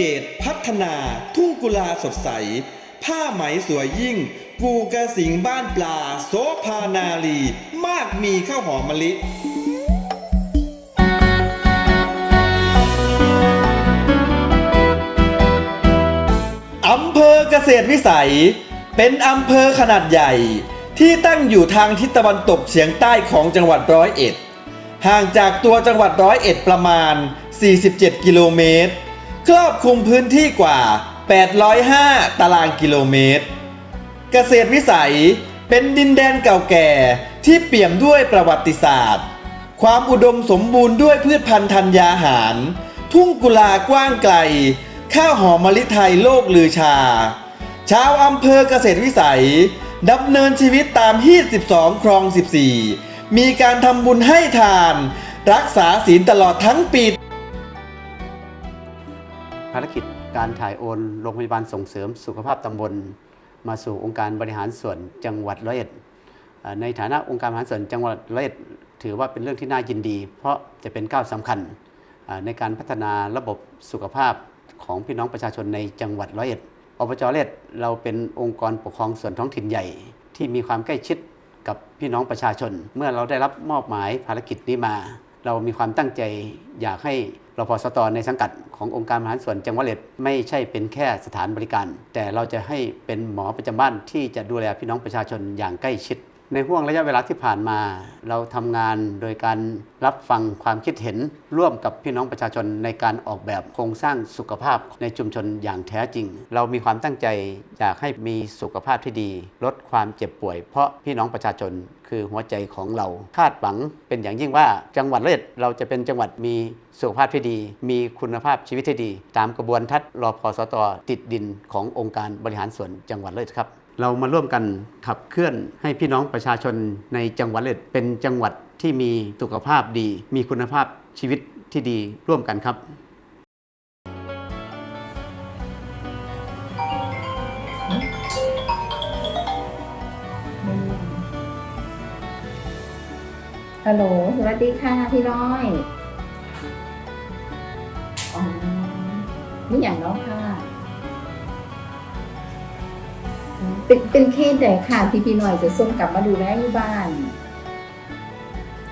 เกตพัฒนา ทุ่งกุลาสดใส ผ้าไหมสวยยิ่ง กูกระสิงบ้านปลา โสภานาลี มากมีข้าวหอมมะลิอำเภอเกษตรวิสัย เป็นอำเภอขนาดใหญ่ ที่ตั้งอยู่ทางทิศตะวันตกเฉียงใต้ของจังหวัดร้อยเอ็ด ห่างจากตัวจังหวัดร้อยเอ็ดประมาณ 47 กิโลเมตร ครอบคลุมพื้นที่กว่า 805 ตารางกิโลเมตร เกษตรวิสัยเป็นดินแดนเก่าแก่ที่เปี่ยมด้วยประวัติศาสตร์ ความอุดมสมบูรณ์ด้วยพืชพันธุ์ธัญญาหาร ทุ่งกุลากว้างไกล ข้าวหอมมะลิไทยโลกลือชา ชาวอำเภอเกษตรวิสัยดำเนินชีวิตตามฮีต12 ครอง 14 มีการทำบุญให้ทาน รักษาศีลตลอดทั้งปี การถ่ายโอนโรงพยาบาลส่งเสริมสุขภาพตำบล มาสู่องค์การบริหารส่วนจังหวัดร้อยเอ็ดในฐานะองค์การบริหารส่วนจังหวัดร้อยเอ็ดถือว่าเป็นเรื่องที่น่ายินดี เพราะจะเป็นก้าวสำคัญในการพัฒนาระบบสุขภาพของพี่น้องประชาชนในจังหวัดร้อยเอ็ดอบจร้อยเอ็ดเราเป็นองค์กรปกครองส่วนท้องถิ่นใหญ่ ที่มีความใกล้ชิดกับพี่น้องประชาชน เมื่อเราได้รับมอบหมายภารกิจนี้มา เรามีความตั้งใจอยากให้ รพสตในสังกัดขององค์การบริหารส่วนจังหวัดเลยไม่ใช่เป็นแค่สถานบริการ แต่เราจะให้เป็นหมอประจำบ้านที่จะดูแลพี่น้องประชาชนอย่างใกล้ชิด ในห่วงระยะเวลาที่ผ่านมา เราทำงานโดยการรับฟังความคิดเห็นร่วมกับพี่น้องประชาชนในการออกแบบโครงสร้างสุขภาพในชุมชนอย่างแท้จริง เรามีความตั้งใจอยากให้มีสุขภาพที่ดี ลดความเจ็บป่วย เพราะพี่น้องประชาชนคือหัวใจของเราคาดหวังเป็นอย่างยิ่งว่าจังหวัดเลยเราจะเป็นจังหวัดมีสุขภาพที่ดี มีคุณภาพชีวิตที่ดี ตามกระบวนทัศน์รอพสตติดดินขององค์การบริหารส่วนจังหวัดเลยครับ เรามาร่วมกันขับเคลื่อนให้พี่น้องประชาชนในจังหวัดเลยเป็นจังหวัดที่มีสุขภาพดี มีคุณภาพชีวิตที่ดีร่วมกันครับฮัลโหลสวัสดีค่ะพี่ร้อย อ๋อนี่อย่างน้องค่ะ เป็นเป็นเคสใดค่ะที่พี่หน่อยจะส่งกลับมาดูแลอยู่บ้าน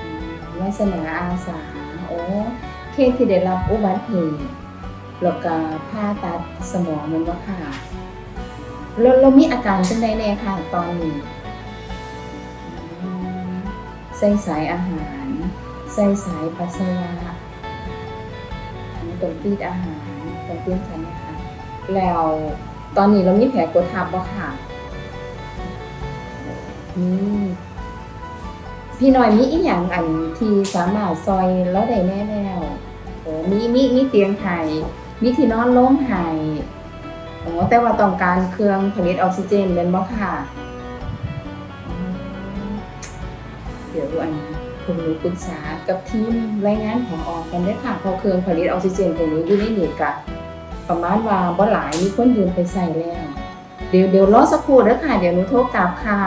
อืมไว้เสนออาสาโอ้เคสที่ได้รับอุบัติเหตุแล้วก็ผ่าตัดสมองมันว่าค่ะเราเรามีอาการจังใดแน่ค่ะตอนนี้ใส่สายอาหาร ใส่สายปัสสาวะอันนี้ต้องฟีดอาหารต้องเปลี่ยนสายอาหารแล้ว ตอนนี้เรามีแผลกดทับบ่ค่ะนี่พี่หน่อยมีอีกอย่างอันที่สามารถซอยเราได้แน่แล้วโอ้มีมีมีเตียงไห้มีที่นอนล้มไห้อ๋อแต่ว่าต้องการเครื่องผลิตออกซิเจนเป็นบ่ค่ะ เดี๋ยวอันคุณหนูปรึกษากับทีมรายงานของออกกันได้ค่ะพอเครื่องผลิตออกซิเจนตรงนี้อยู่ในนี่กะ ประมาณว่าบ่หลายมีคนยืมไปใส่แล้ว เดี๋ยวเดี๋ยวรอสักครู่เด้อค่ะ เดี๋ยวหนูโทรกลับค่ะ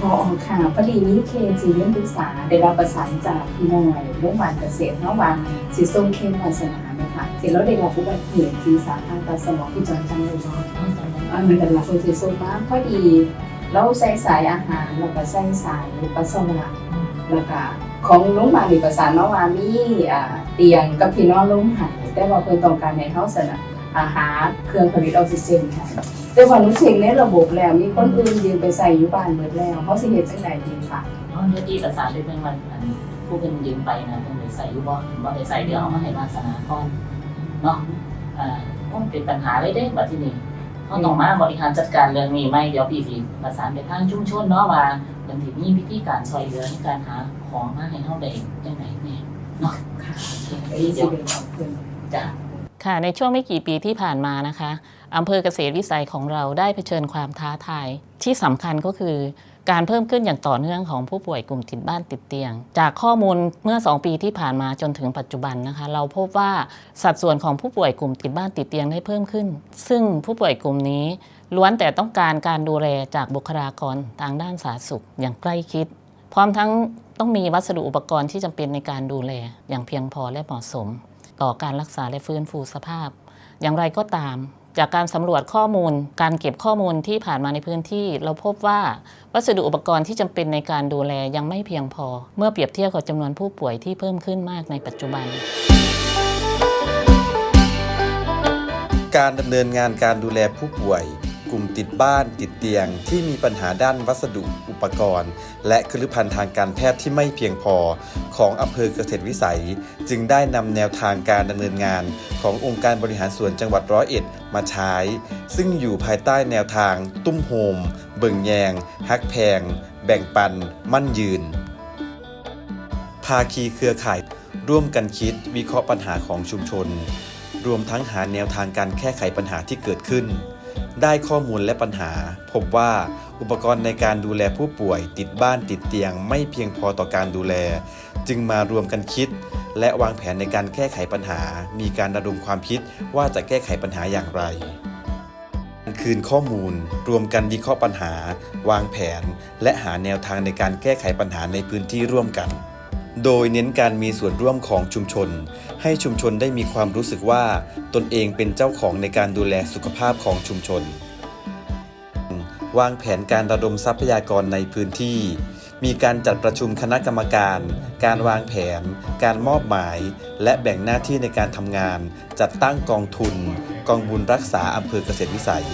พอค่ะพอดีนี้เคจีเรื่องปรึกษาได้รับประสานจากพี่หน่วยโรงพยาบาลเกษตรเมื่อวานสิส่งเคนวาสนาไหมคะเสิเราได้รับอุบัติเหตุที่สาขางตัดสมองที่จอดจังเลยเนาะอันนี้กันละคนที่ส่งมาพอดี เราใส่สายอาหารแล้วก็ใส่สายปัสสาวะแล้วก็ของโรงพยาบาลนี่ประสานมาว่ามีเตียงกับที่นอนลงหายแต่ว่าเพิ่นต้องการให้เฮาสนะอาหารเครื่องผลิตออกซิเจนค่ะแต่ว่าหนูเช็คในระบบแล้วมีคนอื่นยืมไปใส่อยู่บ้านหมดแล้วเขาสิเฮ็ดจังไดดีค่ะเพราะเนื้อที่ประสานด้วยเป็นวันอันผู้เป็นยืมไปนะเป็นได้ใส่อยู่บ่บ่ได้ใส่เดี๋ยวเอามาให้วาสนาก่อนเนาะอ่าต้องเป็นปัญหาเลยเด้บัดทีนี้ เขาต้องมาบริหารจัดการเรื่องนี้ไหมเดี๋ยวพี่สิประสานไปทางชุมชนเนาะว่าเพิ่นสิมีวิธีการช่วยเหลือในการหาของมาให้เฮาได้จังไดแน่เนาะค่ะไอ้สิเป็นของเพิ่นจ้ะค่ะในช่วงไม่กี่ปีที่ผ่านมานะคะอำเภอเกษตรวิสัยของเราได้เผชิญความท้าทายที่สำคัญก็คือ การเพิ่มขึ้นอย่างต่อเนื่องของผู้ป่วยกลุ่มติดบ้านติดเตียง จากข้อมูลเมื่อ 2 ปีที่ผ่านมาจนถึงปัจจุบันนะคะ เราพบว่าสัดส่วนของผู้ป่วยกลุ่มติดบ้านติดเตียงได้เพิ่มขึ้น ซึ่งผู้ป่วยกลุ่มนี้ล้วนแต่ต้องการการดูแลจากบุคลากรทางด้านสาธารณสุขอย่างใกล้ชิด พร้อมทั้งต้องมีวัสดุอุปกรณ์ที่จำเป็นในการดูแลอย่างเพียงพอและเหมาะสม ต่อการรักษาและฟื้นฟูสภาพ อย่างไรก็ตาม จากการสำรวจข้อมูล การเก็บข้อมูลที่ผ่านมาในพื้นที่ เราพบว่าวัสดุอุปกรณ์ที่จำเป็นในการดูแลยังไม่เพียงพอ เมื่อเปรียบเทียบกับจำนวนผู้ป่วยที่เพิ่มขึ้นมากในปัจจุบัน การดำเนินงานการดูแลผู้ป่วย กลุ่มติดบ้านติดเตียงที่มีปัญหาด้านวัสดุอุปกรณ์ และคฤภัณฑ์ทางการแพทย์ที่ไม่เพียงพอ ของอำเภอเกษตรวิสัย จึงได้นำแนวทางการดำเนินงาน ขององค์การบริหารส่วนจังหวัดร้อยเอ็ดมาใช้ ซึ่งอยู่ภายใต้แนวทาง ตุ้มโฮม เบิ่งแยง ฮักแพง แบ่งปัน มั่นยืน ภาคีเครือข่ายร่วมกันคิดวิเคราะห์ปัญหาของชุมชน รวมทั้งหาแนวทางการแก้ไขปัญหาที่เกิดขึ้น ได้ข้อมูลและปัญหา พบว่าอุปกรณ์ในการดูแลผู้ป่วย ติดบ้านติดเตียง ไม่เพียงพอต่อการดูแล จึงมารวมกันคิด และวางแผนในการแก้ไขปัญหา มีการระดมความคิดว่าจะแก้ไขปัญหาอย่างไรคืนข้อมูล รวมกันวิเคราะห์ปัญหา วางแผน และหาแนวทางในการแก้ไขปัญหาในพื้นที่ร่วมกัน โดยเน้นการมีส่วนร่วมของชุมชน ให้ชุมชนได้มีความรู้สึกว่าตนเองเป็นเจ้าของในการดูแลสุขภาพของชุมชน วางแผนการระดมทรัพยากรในพื้นที่ มีการจัดประชุมคณะกรรมการ การวางแผน การมอบหมาย และแบ่งหน้าที่ในการทำงาน จัดตั้งกองทุน กองบุญรักษาอำเภอเกษตรวิสัย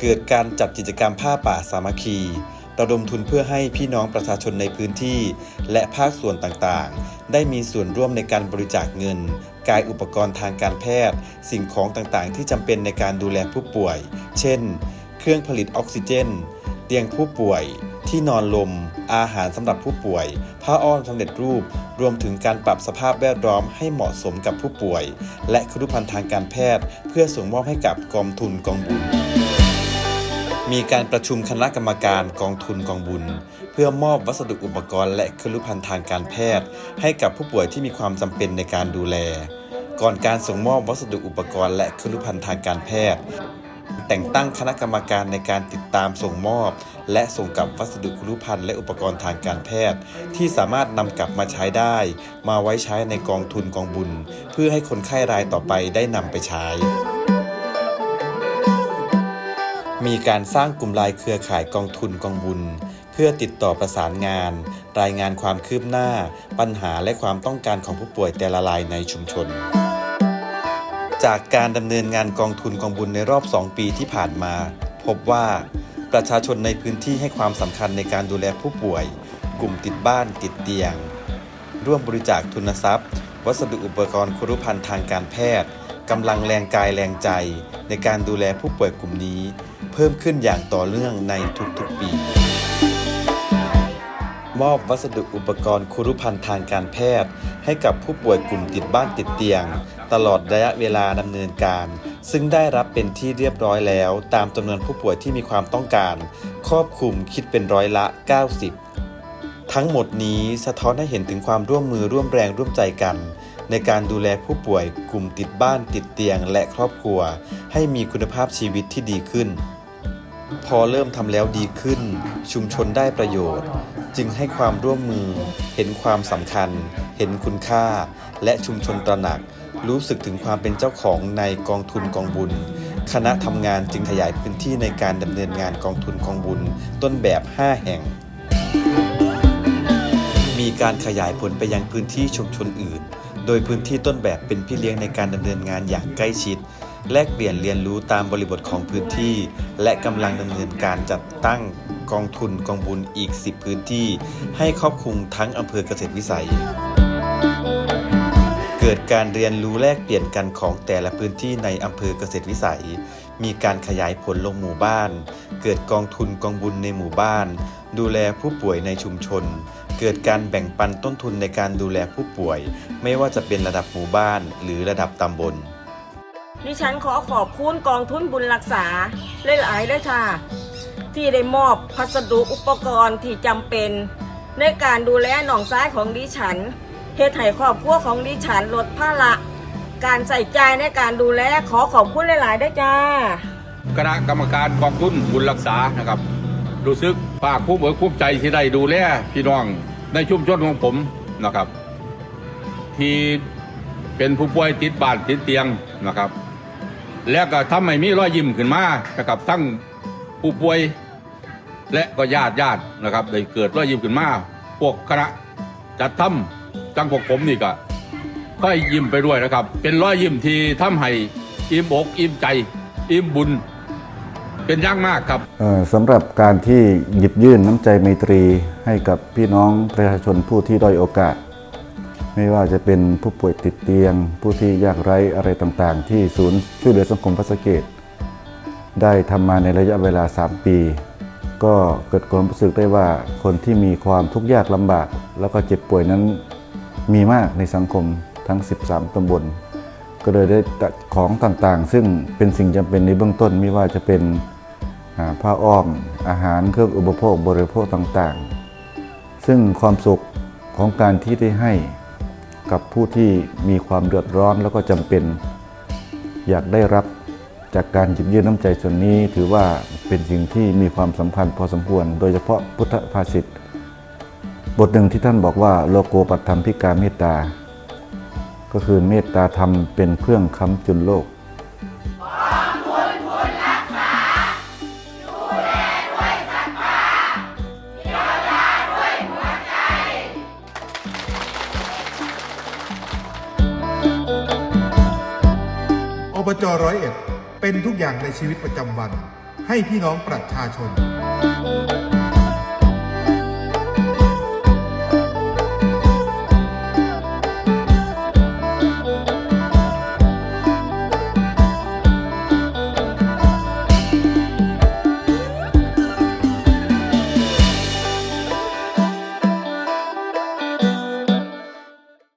เกิดการจัดกิจกรรมผ้าป่าสามัคคี ระดมทุนเพื่อให้พี่น้องประชาชนในพื้นที่ และภาคส่วนต่างๆ ได้มีส่วนร่วมในการบริจาคเงิน กายอุปกรณ์ทางการแพทย์ สิ่งของต่างๆ ที่จำเป็นในการดูแลผู้ป่วย เช่น เครื่องผลิตออกซิเจน เตียงผู้ป่วย ที่นอนลม อาหารสำหรับผู้ป่วย ผ้าอ้อมสำเร็จรูป รวมถึงการปรับสภาพแวดล้อมให้เหมาะสมกับผู้ป่วย และครุภัณฑ์ทางการแพทย์ เพื่อส่งมอบให้กับกองทุนกองบุญ มีการประชุมคณะกรรมการกองทุนกองบุญ เพื่อมอบวัสดุอุปกรณ์และเครื่องภัณฑ์ทางการแพทย์ ให้กับผู้ป่วยที่มีความจำเป็นในการดูแล ก่อนการส่งมอบวัสดุอุปกรณ์และเครื่องภัณฑ์ทางการแพทย์ แต่งตั้งคณะกรรมการในการติดตามส่งมอบ และส่งกลับวัสดุคุรุภัณฑ์และอุปกรณ์ทางการแพทย์ ที่สามารถนำกลับมาใช้ได้ มาไว้ใช้ในกองทุนกองบุญ เพื่อให้คนไข้รายต่อไปได้นำไปใช้ มีการสร้างกลุ่มลน์เครือข่ายกองทุนกองบุญ เพื่อติดต่อประสานงาน รายงานความคืบหน้า ปัญหาและความต้องการของผู้ป่วยแต่ละรายในชุมชน จากการดำเนินงานกองทุนกองบุญในรอบ 2 ปีที่ผ่านมา พบว่าประชาชนในพื้นที่ให้ความสำคัญในการดูแลผู้ป่วย กลุ่มติดบ้านติดเตียง ร่วมบริจาคทุนทรัพย์ วัสดุอุปกรณ์ครุภัณฑ์ทางการแพทย์กำลังแรงกายแรงใจในการดูแลผู้ป่วยกลุ่มนี้ เพิ่มขึ้นอย่างต่อเนื่องในทุกๆปี มอบวัสดุอุปกรณ์คุรุภัณฑ์ทางการแพทย์ ให้กับผู้ป่วยกลุ่มติดบ้านติดเตียง ตลอดระยะเวลาดำเนินการ ซึ่งได้รับเป็นที่เรียบร้อยแล้ว ตามจำนวนผู้ป่วยที่มีความต้องการ ครอบคลุมคิดเป็นร้อยละ 90 ทั้งหมดนี้สะท้อนให้เห็นถึงความร่วมมือร่วมแรงร่วมใจกันในการดูแลผู้ป่วยกลุ่มติดบ้านติดเตียงและครอบครัว ให้มีคุณภาพชีวิตที่ดีขึ้น พอเริ่มทำแล้วดีขึ้น ชุมชนได้ประโยชน์ จึงให้ความร่วมมือ เห็นความสำคัญ เห็นคุณค่า และชุมชนตระหนัก รู้สึกถึงความเป็นเจ้าของในกองทุนกองบุญ คณะทำงานจึงขยายพื้นที่ในการดำเนินงานกองทุนกองบุญ ต้นแบบ 5 แห่ง มีการขยายผลไปยังพื้นที่ชุมชนอื่น โดยพื้นที่ต้นแบบเป็นพี่เลี้ยงในการดำเนินงานอย่างใกล้ชิด แลกเปลี่ยนเรียนรู้ตามบริบทของพื้นที่ และกำลังดำเนินการจัดตั้งกองทุนกองบุญอีก 10 พื้นที่ ให้ครอบคลุมทั้งอำเภอเกษตรวิสัย เกิดการเรียนรู้แลกเปลี่ยนกันของแต่ละพื้นที่ในอำเภอเกษตรวิสัย มีการขยายผลลงหมู่บ้าน เกิดกองทุนกองบุญในหมู่บ้าน ดูแลผู้ป่วยในชุมชน เกิดการแบ่งปันต้นทุนในการดูแลผู้ป่วย ไม่ว่าจะเป็นระดับหมู่บ้านหรือระดับตำบล ดิฉันขอขอบคุณกองทุนบุญรักษาหลายๆด้วยค่ะ ที่ได้มอบพัสดุอุปกรณ์ที่จำเป็น ในการดูแลหนองซ้ายของดิฉันเฮ็ดให้ครอบครัวของดิฉันลดภาระการใส่ใจในการดูแลขอขอบคุณหลายๆด้วยจ้าคณะกรรมการกองทุนบุญรักษานะครับ รู้สึกภาคภูมิอกภูมิใจที่ได้ดูแลพี่น้องในชุมชนของผมนะครับ ที่เป็นผู้ป่วยติดบ้านติดเตียงนะครับ แล้วก็ทำให้มีรอยยิ้มขึ้นมานะครับทั้งผู้ป่วย และก็ญาติญาตินะครับได้เกิดรอยยิ้มขึ้นมาพวกคณะจัดทำจังพวกผมนี่ก็ค่อยยิ้มไปด้วยนะครับ เป็นรอยยิ้มที่ทำให้อิ่มอกอิ่มใจ อิ่มบุญ เป็นย่างมากครับสำหรับการที่หยิบยื่นน้ำใจไมตรีให้กับพี่น้องประชาชนผู้ที่ด้อยโอกาส ไม่ว่าจะเป็นผู้ป่วยติดเตียง ผู้ที่ยากไร้อะไรต่างๆ ที่ศูนย์ช่วยเหลือสังคมพัสเกต ได้ทำมาในระยะเวลา 3 ปี ก็เกิดความรู้สึกได้ว่าคนที่มีความทุกข์ยากลำบาก แล้วก็เจ็บป่วยนั้นมีมากในสังคมทั้ง 13 ตำบล ก็เลยได้ของต่างๆ ซึ่งเป็นสิ่งจำเป็นในเบื้องต้นไม่ว่าจะเป็นผ้าอ้อม อาหารเครื่องอุปโภคบริโภคต่างๆ ซึ่งความสุขของการที่ได้ให้ กับผู้ที่มีความเดือดร้อนแล้วก็จำเป็น อยากได้รับจากการหยิบยื่นน้ำใจส่วนนี้ ถือว่าเป็นสิ่งที่มีความสำคัญพอสมควร โดยเฉพาะพุทธภาษิตบทหนึ่งที่ท่านบอกว่าโลโกปัตธรรมพิการเมตตา ก็คือเมตตาธรรมเป็นเครื่องค้ำจุนโลก จร้อยเอ็ดเป็นทุกอย่างในชีวิตประจำวัน ให้พี่น้องประชาชน